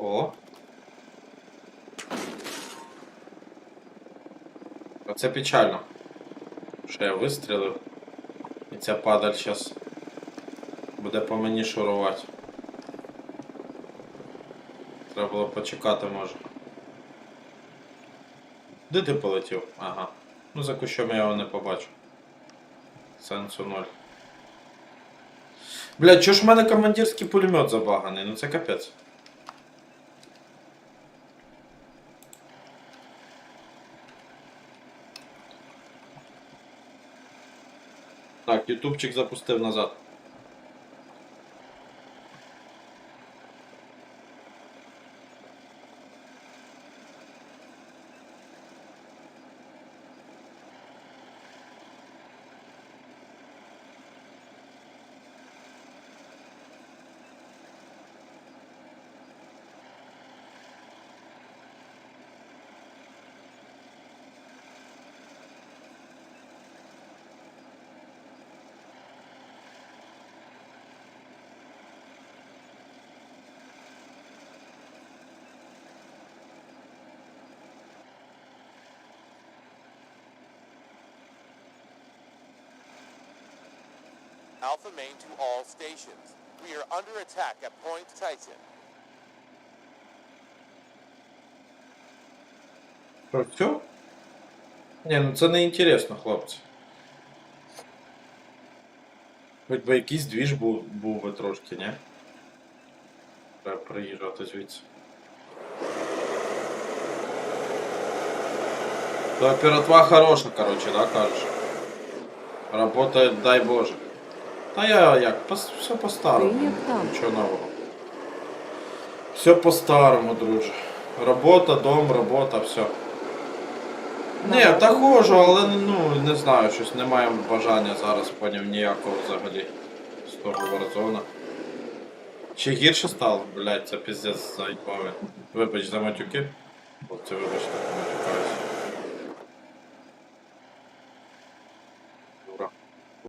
О. Оце печально. Що я вистрілив. І ця падаль зараз буде по мені шурувати. Треба було почекати може. Де ти полетів? Ага. Ну за кущом я його не побачу. Сенсу ноль. Блядь, чого ж в мене командирський пулемет забаганий? Ну це капець. Так, ютубчик запустив назад. Alpha main to all stations. We are under attack at Point Titan. Що, все? Ні, ну це не інтересно, хлопці. Хоч би якийсь двіж був, був би трошки, ні? Треба приїжджати звідси. То оператва хороша, короче, да, кажеш? Работает, дай Боже. Та я як, все по-старому. Нічого нового. Все по-старому, друже. Робота, дом, робота, все. Ні, та ходжу, але ну не знаю, щось немає бажання зараз поняв ніякого взагалі з того Warzone. Ще гірше стало, блядь, це піздець заїбавий. Вибач за матюки. Хлопці, вибачте.